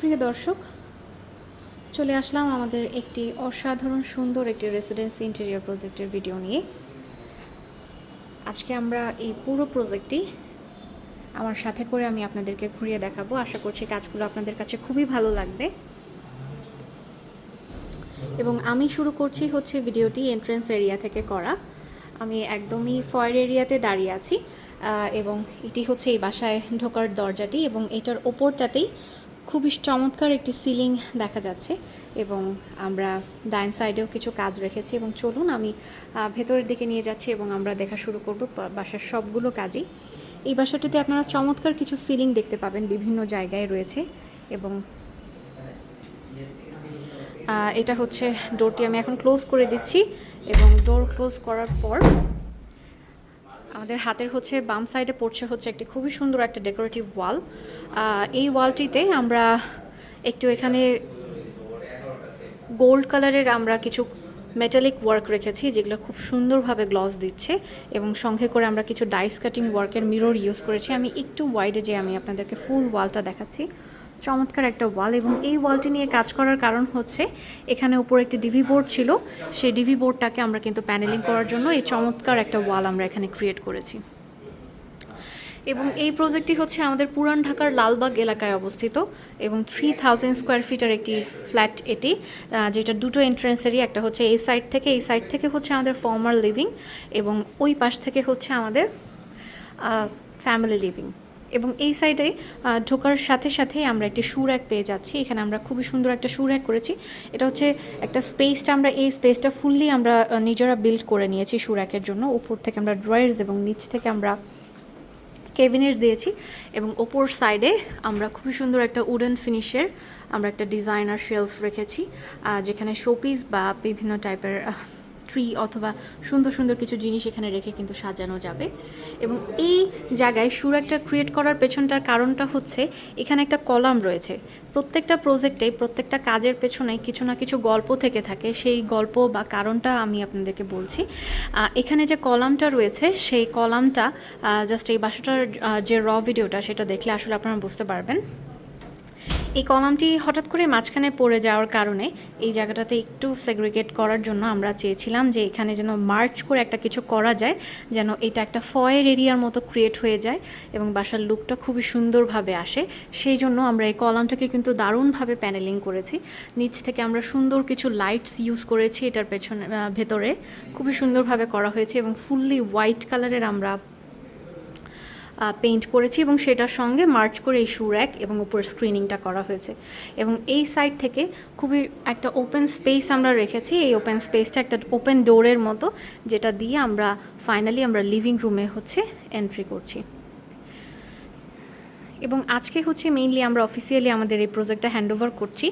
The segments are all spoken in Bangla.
প্রিয় দর্শক, চলে আসলাম আমাদের একটি অসাধারণ সুন্দর একটি রেসিডেন্সি ইন্টেরিয়র প্রজেক্টের ভিডিও নিয়ে। আজকে আমরা এই পুরো প্রজেক্টটি আমার সাথে করে আমি আপনাদেরকে ঘুরিয়ে দেখাবো। আশা করছি কাজগুলো আপনাদের কাছে খুবই ভালো লাগবে। এবং আমি শুরু করছি হচ্ছে ভিডিওটি এন্ট্রেন্স এরিয়া থেকে করা। আমি একদমই ফয়ের এরিয়াতে দাঁড়িয়ে আছি এবং এটি হচ্ছে এই বাসায় ঢোকার দরজাটি এবং এটার ওপরটাতেই খুবই চমৎকার একটি সিলিং দেখা যাচ্ছে এবং আমরা ডাইন সাইডেও কিছু কাজ রেখেছি এবং চলুন আমি ভেতরের দিকে নিয়ে যাচ্ছি এবং আমরা দেখা শুরু করব বাসার সবগুলো কাজই। এই বাসাটিতে আপনারা চমৎকার কিছু সিলিং দেখতে পাবেন, বিভিন্ন জায়গায় রয়েছে এবং এটা হচ্ছে ডোরটি আমি এখন ক্লোজ করে দিচ্ছি এবং ডোর ক্লোজ করার পর আমাদের হাতের হচ্ছে বাম সাইডে পড়ছে হচ্ছে একটি খুবই সুন্দর একটা ডেকোরেটিভ ওয়াল এই ওয়ালটিতে আমরা একটু এখানে গোল্ড কালারের আমরা কিছু মেটালিক ওয়ার্ক রেখেছি, যেগুলো খুব সুন্দরভাবে গ্লস দিচ্ছে এবং সঙ্গে করে আমরা কিছু ডাইস কাটিং ওয়ার্কের মিরর ইউজ করেছি। আমি একটু ওয়াইডে যে আমি আপনাদেরকে ফুল ওয়ালটা দেখাচ্ছি। চমৎকার একটা ওয়াল এবং এই ওয়ালটি নিয়ে কাজ করার কারণ হচ্ছে এখানে উপরে একটি ডিভি বোর্ড ছিল। সেই ডিভি বোর্ডটাকে আমরা কিন্তু প্যানেলিং করার জন্য এই চমৎকার একটা ওয়াল আমরা এখানে ক্রিয়েট করেছি। এবং এই প্রজেক্টটি হচ্ছে আমাদের পুরান ঢাকার লালবাগ এলাকায় অবস্থিত এবং থ্রি থাউজেন্ড স্কোয়ার ফিটের একটি ফ্ল্যাট এটি যেটা দুটো এন্ট্রেন্সেরই একটা হচ্ছে এই সাইড থেকে, এই সাইড থেকে হচ্ছে আমাদের ফর্মার লিভিং এবং ওই পাশ থেকে হচ্ছে আমাদের ফ্যামিলি লিভিং এবং এই সাইডে ঢোকার সাথে সাথেই আমরা একটি শু র্যাক পেয়ে যাচ্ছি। এখানে আমরা খুবই সুন্দর একটা শু র্যাক করেছি। এটা হচ্ছে একটা স্পেসটা আমরা, এই স্পেসটা ফুললি আমরা নিজেরা বিল্ড করে নিয়েছি শু র্যাকের জন্য। উপর থেকে আমরা ড্রয়ার্স এবং নিচ থেকে আমরা কেবিনেট দিয়েছি এবং ওপর সাইডে আমরা খুবই সুন্দর একটা উডেন ফিনিশের আমরা একটা ডিজাইনার শেলফ রেখেছি যেখানে শোপিস বা বিভিন্ন টাইপের ট্রি অথবা সুন্দর সুন্দর কিছু জিনিস এখানে রেখে কিন্তু সাজানো যাবে। এবং এই জায়গায় সুর একটা ক্রিয়েট করার পেছনটার কারণটা হচ্ছে, এখানে একটা কলাম রয়েছে। প্রত্যেকটা প্রজেক্টে প্রত্যেকটা কাজের পেছনে কিছু না কিছু গল্প থেকে থাকে। সেই গল্প বা কারণটা আমি আপনাদেরকে বলছি। এখানে যে কলামটা রয়েছে, সেই কলামটা জাস্ট এই বাসাটার যে র ভিডিওটা সেটা দেখলে আসলে আপনারা বুঝতে পারবেন। এই কলামটি হঠাৎ করে মাঝখানে পড়ে যাওয়ার কারণে এই জায়গাটাতে একটু সেগ্রিগেট করার জন্য আমরা চেয়েছিলাম যে এখানে যেন মার্চ করে একটা কিছু করা যায়, যেন এটা একটা ফয়ের এরিয়ার মতো ক্রিয়েট হয়ে যায় এবং বাসার লুকটা খুবই সুন্দরভাবে আসে। সেই জন্য আমরা এই কলামটাকে কিন্তু দারুণভাবে প্যানেলিং করেছি। নিচ থেকে আমরা সুন্দর কিছু লাইটস ইউজ করেছি এটার পেছনে ভেতরে। খুবই সুন্দরভাবে করা হয়েছে এবং ফুললি হোয়াইট কালারের আমরা পেইন্ট করেছি এবং সেটার সঙ্গে মার্চ করে এই শু র্যাক এবং উপর স্ক্রিনিংটা করা হয়েছে। এবং এই সাইড থেকে খুবই একটা ওপেন স্পেস আমরা রেখেছি। এই ওপেন স্পেসটা একটা ওপেন ডোরের মতো, যেটা দিয়ে আমরা ফাইনালি আমরা লিভিং রুমে হচ্ছে এন্ট্রি করছি। এবং আজকে হচ্ছে মেইনলি আমরা অফিসিয়ালি আমাদের এই প্রজেক্টটা হ্যান্ড ওভার করছি।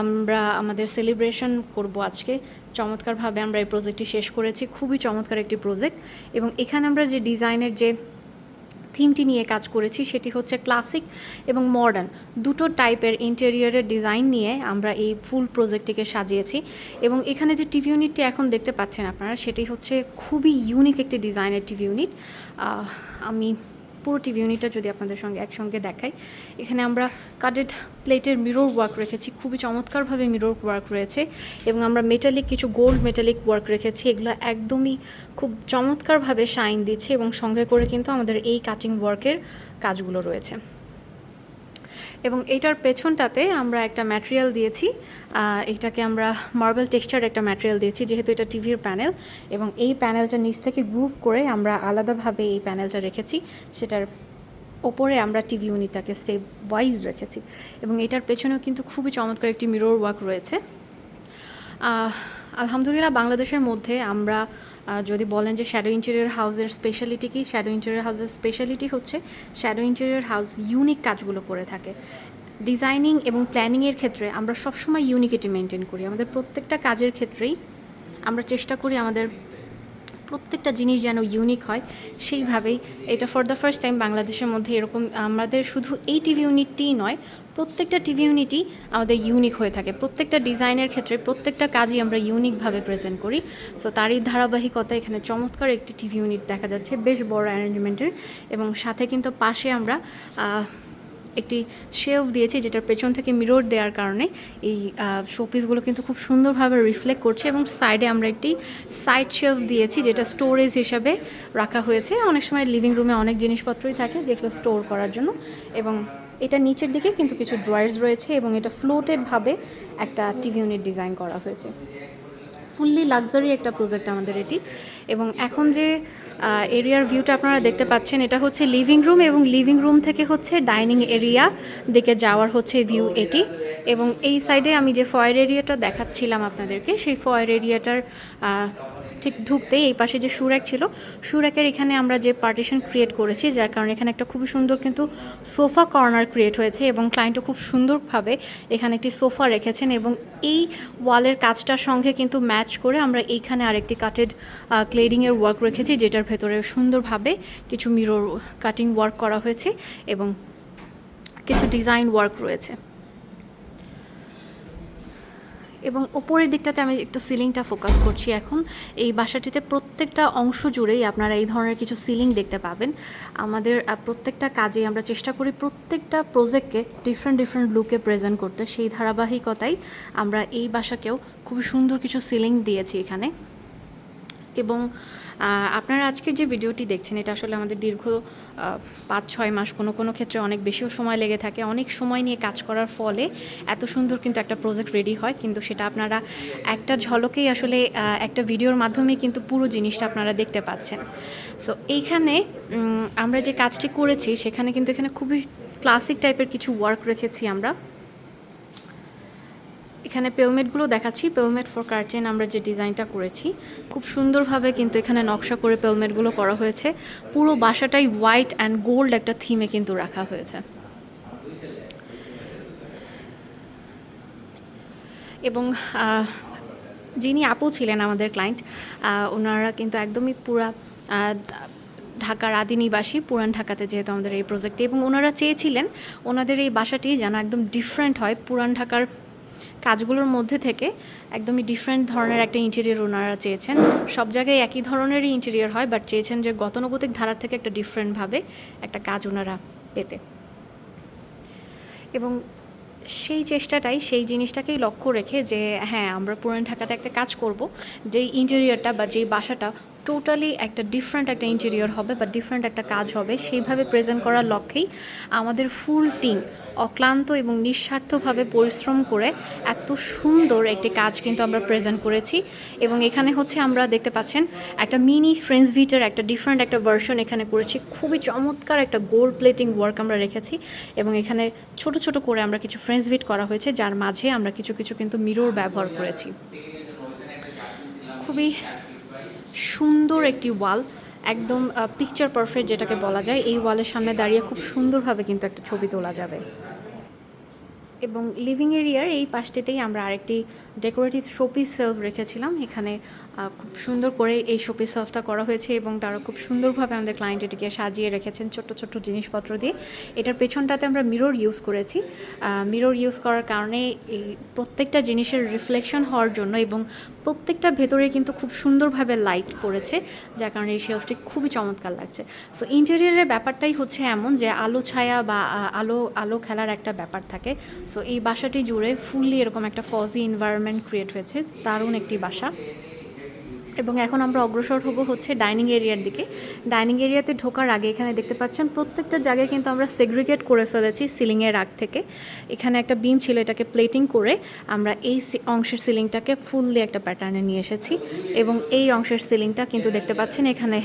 আমরা আমাদের সেলিব্রেশন করব আজকে। চমৎকারভাবে আমরা এই প্রজেক্টটি শেষ করেছি। খুবই চমৎকার একটি প্রজেক্ট এবং এখানে আমরা যে ডিজাইনের যে থিমটি নিয়ে কাজ করেছি, সেটি হচ্ছে ক্লাসিক এবং মডার্ন। দুটো টাইপের ইন্টেরিয়ারের ডিজাইন নিয়ে আমরা এই ফুল প্রজেক্টটিকে সাজিয়েছি এবং এখানে যে টিভি ইউনিটটি এখন দেখতে পাচ্ছেন আপনারা, সেটি হচ্ছে খুবই ইউনিক একটি ডিজাইনের টিভি ইউনিট। আমি পুরো টিভি ইউনিটটা যদি আপনাদের সঙ্গে একসঙ্গে দেখাই, এখানে আমরা কাডেড প্লেটের মিরর ওয়ার্ক রেখেছি, খুবই চমৎকারভাবে মিরর ওয়ার্ক রয়েছে এবং আমরা মেটালিক কিছু গোল্ড মেটালিক ওয়ার্ক রেখেছি, এগুলো একদমই খুব চমৎকারভাবে শাইন দিচ্ছে এবং সঙ্গে করে কিন্তু আমাদের এই কাটিং ওয়ার্কের কাজগুলো রয়েছে। এবং এইটার পেছনটাতে আমরা একটা ম্যাটেরিয়াল দিয়েছি। এটাকে আমরা মার্বেল টেক্সচার একটা ম্যাটেরিয়াল দিয়েছি, যেহেতু এটা টিভির প্যানেল এবং এই প্যানেলটা নিচ থেকে গ্রুভ করে আমরা আলাদাভাবে এই প্যানেলটা রেখেছি। সেটার ওপরে আমরা টিভি ইউনিটটাকে স্টেপ ওয়াইজ রেখেছি এবং এটার পেছনেও কিন্তু খুবই চমৎকার একটি মিরর ওয়ার্ক রয়েছে। আলহামদুলিল্লাহ বাংলাদেশের মধ্যে আমরা যদি বলেন যে শ্যাডো ইন্টেরিয়র হাউসের স্পেশালিটি কি? শ্যাডো ইন্টেরিয়র হাউসের স্পেশালিটি হচ্ছে শ্যাডো ইন্টেরিয়র হাউস ইউনিক কাজগুলো করে থাকে। ডিজাইনিং এবং প্ল্যানিংয়ের ক্ষেত্রে আমরা সবসময় ইউনিকিটি মেনটেন করি। আমাদের প্রত্যেকটা কাজের ক্ষেত্রেই আমরা চেষ্টা করি আমাদের প্রত্যেকটা জিনিস যেন ইউনিক হয়। সেইভাবেই এটা ফর দ্য ফার্স্ট টাইম বাংলাদেশের মধ্যে এরকম আমাদের শুধু এই টিভি ইউনিটটিই নয় প্রত্যেকটা টিভি ইউনিটই আমাদের ইউনিক হয়ে থাকে। প্রত্যেকটা ডিজাইনের ক্ষেত্রে প্রত্যেকটা কাজই আমরা ইউনিকভাবে প্রেজেন্ট করি। সো তারই ধারাবাহিকতা এখানে চমৎকার একটি টিভি ইউনিট দেখা যাচ্ছে, বেশ বড় অ্যারেঞ্জমেন্টের এবং সাথে কিন্তু পাশে আমরা একটি শেলফ দিয়েছি, যেটার পেছন থেকে মিরর দেওয়ার কারণে এই শোপিসগুলো কিন্তু খুব সুন্দরভাবে রিফ্লেক্ট করছে এবং সাইডে আমরা একটি সাইড শেলফ দিয়েছি, যেটা স্টোরেজ হিসাবে রাখা হয়েছে। অনেক সময় লিভিং রুমে অনেক জিনিসপত্রই থাকে যেগুলো স্টোর করার জন্য। এবং এটা নিচের দিকে কিন্তু কিছু ড্রয়ার্স রয়েছে এবং এটা ফ্লোটেডভাবে একটা টিভি ইউনিট ডিজাইন করা হয়েছে। ফুললি লাক্সারি একটা প্রজেক্ট আমাদের এটি। এবং এখন যে এরিয়ার ভিউটা আপনারা দেখতে পাচ্ছেন, এটা হচ্ছে লিভিং রুম এবং লিভিং রুম থেকে হচ্ছে ডাইনিং এরিয়া দিকে যাওয়ার হচ্ছে ভিউ এটি। এবং এই সাইডে আমি যে ফয়ের এরিয়াটা দেখাচ্ছিলাম আপনাদেরকে, সেই ফয়ের এরিয়াটার ঠিক ঢুকতেই এই পাশে যে সুরাক ছিল, সুরাকের এখানে আমরা যে পার্টিশন ক্রিয়েট করেছি, যার কারণে এখানে একটা খুবই সুন্দর কিন্তু সোফা কর্নার ক্রিয়েট হয়েছে এবং ক্লায়েন্টও খুব সুন্দরভাবে এখানে একটি সোফা রেখেছেন এবং এই ওয়ালের কাজটার সঙ্গে কিন্তু ম্যাচ করে আমরা এইখানে আরেকটি কাটেড ক্লেডিংয়ের ওয়ার্ক রেখেছি, যেটার ভেতরে সুন্দরভাবে কিছু মিরর কাটিং ওয়ার্ক করা হয়েছে এবং কিছু ডিজাইন ওয়ার্ক রয়েছে। এবং ওপরের দিকটাতে আমি একটু সিলিংটা ফোকাস করছি এখন। এই বাসাটিতে প্রত্যেকটা অংশ জুড়েই আপনারা এই ধরনের কিছু সিলিং দেখতে পাবেন। আমাদের প্রত্যেকটা কাজে আমরা চেষ্টা করি প্রত্যেকটা প্রজেক্টকে ডিফারেন্ট ডিফারেন্ট লুকে প্রেজেন্ট করতে। সেই ধারাবাহিকতায় আমরা এই বাসাকেও খুবই সুন্দর কিছু সিলিং দিয়েছি এখানে। এবং আপনারা আজকের যে ভিডিওটি দেখছেন, এটা আসলে আমাদের দীর্ঘ পাঁচ, ছয় মাস কোনো কোনো ক্ষেত্রে অনেক বেশিও সময় লেগে থাকে। অনেক সময় নিয়ে কাজ করার ফলে এত সুন্দর কিন্তু একটা প্রজেক্ট রেডি হয়। কিন্তু সেটা আপনারা একটা ঝলকেই আসলে একটা ভিডিওর মাধ্যমে কিন্তু পুরো জিনিসটা আপনারা দেখতে পাচ্ছেন। সো এইখানে আমরা যে কাজটি করেছি, সেখানে কিন্তু এখানে খুবই ক্লাসিক টাইপের কিছু ওয়ার্ক রেখেছি আমরা। এখানে পেলমেটগুলো দেখাচ্ছি। পেলমেট ফর কার্টেন আমরা যে ডিজাইনটা করেছি, খুব সুন্দরভাবে কিন্তু এখানে নকশা করে পেলমেটগুলো করা হয়েছে। পুরো বাসাটাই হোয়াইট অ্যান্ড গোল্ড একটা থিমে কিন্তু রাখা হয়েছে। এবং যিনি আপু ছিলেন আমাদের ক্লায়েন্ট ওনারা কিন্তু একদমই পুরা ঢাকার আদি নিবাসী পুরান ঢাকাতে যেহেতু আমাদের এই প্রজেক্টে এবং ওনারা চেয়েছিলেন, ওনাদের এই বাসাটি যেন একদম ডিফারেন্ট হয়, পুরান ঢাকার কাজগুলোর মধ্যে থেকে একদমই ডিফারেন্ট ধরনের একটা ইন্টেরিয়ার ওনারা চেয়েছেন। সব জায়গায় একই ধরনেরই ইন্টেরিয়ার হয় বাট চেয়েছেন যে গতানুগতিক ধারার থেকে একটা ডিফারেন্টভাবে একটা কাজ ওনারা পেতে। এবং সেই চেষ্টাটাই, সেই জিনিসটাকেই লক্ষ্য রেখে যে হ্যাঁ আমরা পুরান ঢাকাতে একটা কাজ করব, যেই ইন্টেরিয়রটা বা যেই বাসাটা টোটালি একটা ডিফারেন্ট একটা ইন্টেরিয়র হবে বা ডিফারেন্ট একটা কাজ হবে, সেইভাবে প্রেজেন্ট করার লক্ষ্যেই আমাদের ফুল টিম অক্লান্ত এবং নিঃস্বার্থভাবে পরিশ্রম করে এত সুন্দর একটি কাজ কিন্তু আমরা প্রেজেন্ট করেছি। এবং এখানে হচ্ছে আমরা দেখতে পাচ্ছেন একটা মিনি ফ্রেন্ডস ভিটের একটা ডিফারেন্ট একটা ভার্সন এখানে করেছি। খুবই চমৎকার একটা গোল্ড প্লেটিং ওয়ার্ক আমরা রেখেছি এবং এখানে ছোট ছোট করে আমরা কিছু ফ্রেন্ডস ভিট করা হয়েছে, যার মাঝে আমরা কিছু কিছু কিন্তু মিরর ব্যবহার করেছি। খুবই সুন্দর একটি ওয়াল, একদম পিকচার পারফেক্ট যেটাকে বলা যায়, এই ওয়ালের সামনে দাঁড়িয়ে খুব সুন্দরভাবে কিন্তু একটা ছবি তোলা যাবে। এবং লিভিং এরিয়ার এই পাশটিতেই আমরা আরেকটি ডেকোরেটিভ শোপিস সেলফ রেখেছিলাম। এখানে খুব সুন্দর করে এই শোপিস সেলফটা করা হয়েছে এবং তারা খুব সুন্দরভাবে আমাদের ক্লায়েন্ট এটিকে সাজিয়ে রেখেছেন ছোট্ট ছোট্ট জিনিসপত্র দিয়ে। এটার পেছনটাতে আমরা মিরর ইউজ করেছি। মিরর ইউজ করার কারণে এই প্রত্যেকটা জিনিসের রিফ্লেকশন হওয়ার জন্য এবং প্রত্যেকটা ভেতরে কিন্তু খুব সুন্দরভাবে লাইট পড়েছে, যার কারণে এই শেলফটি খুবই চমৎকার লাগছে। সো ইন্টেরিয়ারের ব্যাপারটাই হচ্ছে এমন যে আলো ছায়া বা আলো আলো খেলার একটা ব্যাপার থাকে। সো এই বাসাটি জুড়ে ফুললি এরকম একটা কজি এনভায়রনমেন্ট ক্রিয়েট হয়েছে। দারুণ একটি বাসা। এবং এখন আমরা অগ্রসর হব হচ্ছে ডাইনিং এরিয়ার দিকে। ডাইনিং এরিয়াতে ঢোকার আগে এখানে দেখতে পাচ্ছেন, প্রত্যেকটা জায়গায় কিন্তু আমরা সেগ্রিগেট করে ফেলেছি সিলিংয়ের আগ থেকে। এখানে একটা বিম ছিল এটাকে প্লেটিং করে আমরা এই অংশের সিলিংটাকে ফুললি একটা প্যাটার্নে নিয়ে এসেছি। এবং এই অংশের সিলিংটা কিন্তু দেখতে পাচ্ছেন এখানে,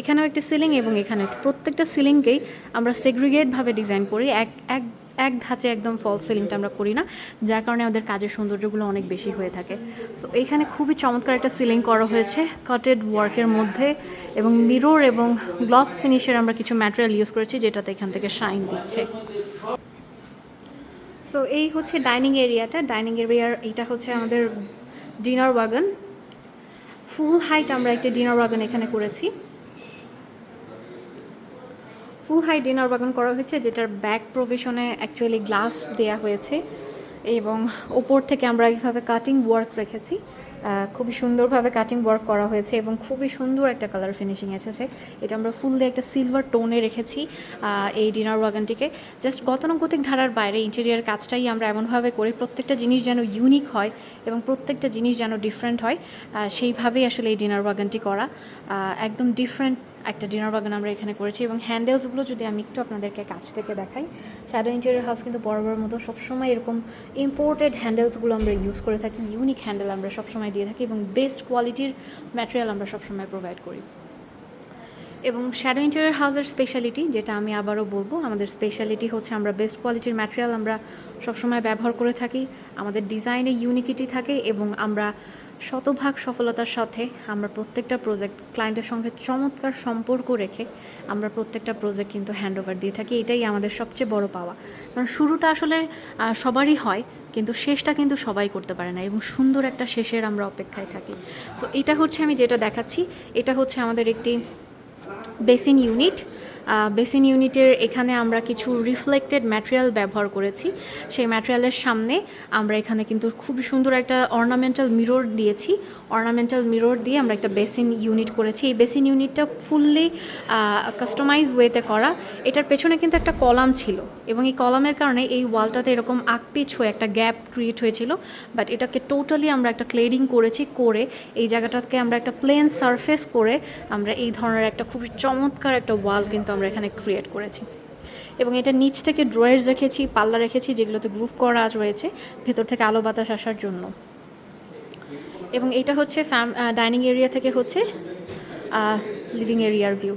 এখানেও একটি সিলিং এবং এখানে প্রত্যেকটা সিলিংকেই আমরা সেগ্রিগেটভাবে ডিজাইন করি। এক এক এক ধাঁচে একদম ফল সিলিংটা আমরা করি না, যার কারণে আমাদের কাজের সৌন্দর্যগুলো অনেক বেশি হয়ে থাকে। সো এইখানে খুবই চমৎকার একটা সিলিং করা হয়েছে কাটেড ওয়ার্কের মধ্যে এবং মিরর এবং গ্লস ফিনিশের আমরা কিছু ম্যাটেরিয়াল ইউজ করেছি, যেটাতে এখান থেকে শাইন দিচ্ছে। সো এই হচ্ছে ডাইনিং এরিয়াটা ডাইনিং এরিয়ার এটা হচ্ছে আমাদের ডিনার ওয়াগন ফুল হাইট আমরা একটা ডিনার ওয়াগন এখানে করেছি। ফুল হাই ডিনার বাগান করা হয়েছে, যেটার ব্যাক প্রভিশনে অ্যাকচুয়ালি গ্লাস দেয়া হয়েছে এবং ওপর থেকে আমরা এইভাবে কাটিং ওয়ার্ক রেখেছি। খুবই সুন্দরভাবে কাটিং ওয়ার্ক করা হয়েছে এবং খুবই সুন্দর একটা কালার ফিনিশিং এসেছে। এটা আমরা ফুল দিয়ে একটা সিলভার টোনে রেখেছি এই ডিনার ওয়াগানটিকে জাস্ট গতানুগতিক ধারার বাইরে ইন্টেরিয়ার কাজটাই আমরা এমনভাবে করি, প্রত্যেকটা জিনিস যেন ইউনিক হয় এবং প্রত্যেকটা জিনিস যেন ডিফারেন্ট হয় সেইভাবেই আসলে এই ডিনার ওয়াগানটি করা। একদম ডিফারেন্ট একটা ডিনার বাগান আমরা এখানে করেছি এবং হ্যান্ডেলসগুলো যদি আমি একটু আপনাদেরকে কাছ থেকে দেখাই শ্যাডো ইন্টেরিয়ার হাউস কিন্তু বরাবর মতো সবসময় এরকম ইম্পোর্টেড হ্যান্ডেলসগুলো আমরা ইউজ করে থাকি ইউনিক হ্যান্ডেল আমরা সবসময় দিয়ে থাকি এবং বেস্ট কোয়ালিটির ম্যাটেরিয়াল আমরা সবসময় প্রোভাইড করি। এবং শ্যাডো ইন্টেরিয়ার হাউসের স্পেশালিটি যেটা আমি আবারও বলব, আমাদের স্পেশালিটি হচ্ছে আমরা বেস্ট কোয়ালিটির ম্যাটেরিয়াল আমরা সবসময় ব্যবহার করে থাকি, আমাদের ডিজাইনে ইউনিকিটি থাকে এবং আমরা শতভাগ সফলতার সাথে আমরা প্রত্যেকটা প্রজেক্ট ক্লায়েন্টের সঙ্গে চমৎকার সম্পর্ক রেখে আমরা প্রত্যেকটা প্রজেক্ট কিন্তু হ্যান্ড ওভার দিয়ে থাকি। এটাই আমাদের সবচেয়ে বড় পাওয়া। কারণ শুরুটা আসলে সবারই হয়, কিন্তু শেষটা কিন্তু সবাই করতে পারে না এবং সুন্দর একটা শেষের আমরা অপেক্ষায় থাকি। সো এটা হচ্ছে আমি যেটা দেখাচ্ছি। এটা হচ্ছে আমাদের একটি বেসিন ইউনিট বেসিন ইউনিটের এখানে আমরা কিছু রিফ্লেক্টেড ম্যাটেরিয়াল ব্যবহার করেছি। সেই ম্যাটেরিয়ালের সামনে আমরা এখানে কিন্তু খুব সুন্দর একটা অর্নামেন্টাল মিরর দিয়েছি। অর্নামেন্টাল মিরর দিয়ে আমরা একটা বেসিন ইউনিট করেছি। এই বেসিন ইউনিটটা ফুললি কাস্টমাইজ ওয়েতে করা। এটার পেছনে কিন্তু একটা কলাম ছিল এবং এই কলামের কারণে এই ওয়ালটাতে এরকম আকপিচ হয়ে একটা গ্যাপ ক্রিয়েট হয়েছিল। বাট এটাকে টোটালি আমরা একটা ক্লেডিং করেছি করে, এই জায়গাটাকে আমরা একটা প্লেন সারফেস করে আমরা এই ধরনের একটা খুব চমৎকার একটা ওয়াল কিন্তু আমরা এখানে ক্রিয়েট করেছি। এবং এটা নিচ থেকে ড্রয়ার্স রেখেছি, পাল্লা রেখেছি, যেগুলোতে গ্রুপ করা রয়েছে, ভেতর থেকে আলো বাতাস আসার জন্য। এবং এটা হচ্ছে ফ্যাম ডাইনিং এরিয়া থেকে হচ্ছে লিভিং এরিয়ার ভিউ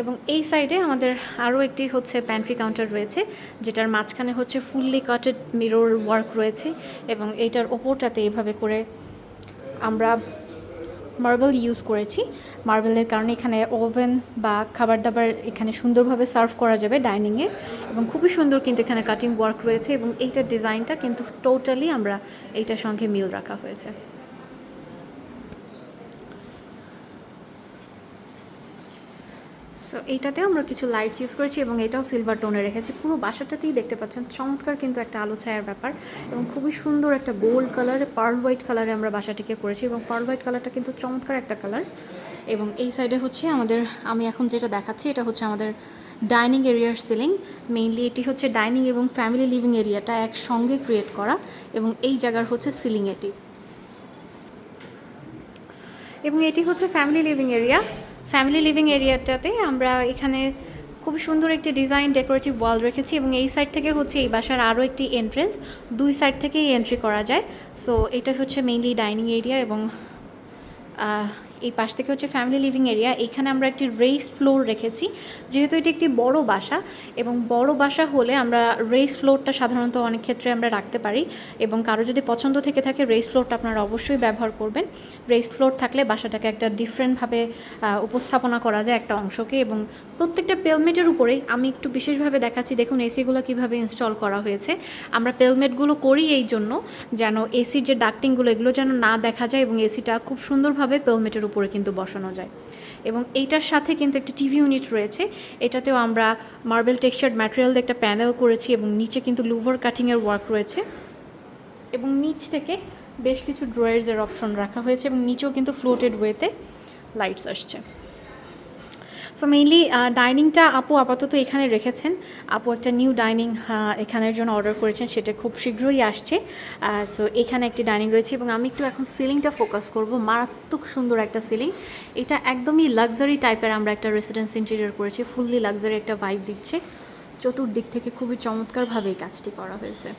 এবং এই সাইডে আমাদের আরও একটি হচ্ছে প্যান্ট্রি কাউন্টার রয়েছে, যেটার মাঝখানে হচ্ছে ফুললি কাটেড মিরর ওয়ার্ক রয়েছে। এবং এইটার ওপরটাতে এভাবে করে আমরা মার্বেল ইউজ করেছি। মার্বেলের কারণে এখানে ওভেন বা খাবার দাবার এখানে সুন্দরভাবে সার্ভ করা যাবে ডাইনিংয়ে এবং খুবই সুন্দর কিন্তু এখানে কাটিং ওয়ার্ক রয়েছে এবং এইটার ডিজাইনটা কিন্তু টোটালি আমরা এইটার সঙ্গে মিল রাখা হয়েছে। সো এইটাতেও আমরা কিছু লাইটস ইউজ করেছি এবং এটাও সিলভার টোনে রেখেছি। পুরো বাসাটাতেই দেখতে পাচ্ছেন, চমৎকার কিন্তু একটা আলো ছায়ার ব্যাপার এবং খুবই সুন্দর একটা গোল্ড কালারে পার্ল হোয়াইট কালারে আমরা বাসাটিকে করেছি এবং পার্ল হোয়াইট কালারটা কিন্তু চমৎকার একটা কালার এবং এই সাইডে হচ্ছে আমাদের, আমি এখন যেটা দেখাচ্ছি, এটা হচ্ছে আমাদের ডাইনিং এরিয়ার সিলিং মেইনলি এটি হচ্ছে ডাইনিং এবং ফ্যামিলি লিভিং এরিয়াটা একসঙ্গে ক্রিয়েট করা এবং এই জায়গার হচ্ছে সিলিং এটি। এবং এটি হচ্ছে family living area family living এরিয়াটাতে আমরা এখানে খুব সুন্দর একটি ডিজাইন ডেকোরেটিভ ওয়াল রেখেছি এবং এই সাইড থেকে হচ্ছে এই বাসার আরও একটি এন্ট্রেন্স দুই সাইড থেকেই এন্ট্রি করা যায়। সো এটা হচ্ছে মেইনলি ডাইনিং এরিয়া এবং এই পাশ থেকে হচ্ছে ফ্যামিলি লিভিং এরিয়া এখানে আমরা একটি রেইস ফ্লোর রেখেছি। যেহেতু এটি একটি বড় বাসা এবং বড় বাসা হলে আমরা রেইস ফ্লোরটা সাধারণত অনেক ক্ষেত্রে আমরা রাখতে পারি এবং কারও যদি পছন্দ থেকে থাকে রেইস ফ্লোরটা আপনারা অবশ্যই ব্যবহার করবেন। রেইস ফ্লোর থাকলে বাসাটাকে একটা ডিফারেন্টভাবে উপস্থাপনা করা যায় একটা অংশকে এবং প্রত্যেকটা পেলমেটের উপরেই আমি একটু বিশেষভাবে দেখাচ্ছি, দেখুন এসিগুলো কীভাবে ইনস্টল করা হয়েছে। আমরা পেলমেটগুলো করি এই জন্য যেন এসির যে ডাক্টিংগুলো এগুলো যেন না দেখা যায় এবং এসিটা খুব সুন্দরভাবে পেলমেটের উপরে কিন্তু বসানো যায়। এবং এইটার সাথে কিন্তু একটা টিভি ইউনিট রয়েছে। এটাতেও আমরা মার্বেল টেক্সচার্ড ম্যাটেরিয়াল দিয়ে একটা প্যানেল করেছি এবং নিচে কিন্তু লুভার কাটিংয়ের ওয়ার্ক রয়েছে। এবং নিচ থেকে বেশ কিছু ড্রয়ার্সের অপশন রাখা হয়েছে এবং নিচেও কিন্তু ফ্লোটেড ওয়েতে লাইটস আসছে। সো মেইনলি ডাইনিংটা আপু আপাতত এখানে রেখেছেন। আপু একটা নিউ ডাইনিং এখানের জন্য অর্ডার করেছেন, সেটা খুব শীঘ্রই আসছে। সো এখানে একটি ডাইনিং রয়েছে এবং আমি একটু এখন সিলিংটা ফোকাস করব। মারাত্মক সুন্দর একটা সিলিং এটা একদমই লাক্সারি টাইপের আমরা একটা রেসিডেন্স ইন্টেরিয়র করেছি। ফুললি লাক্সারি একটা ভাইব দিচ্ছে। চতুর্দিক থেকে খুবই চমৎকারভাবে এই কাজটি করা হয়েছে।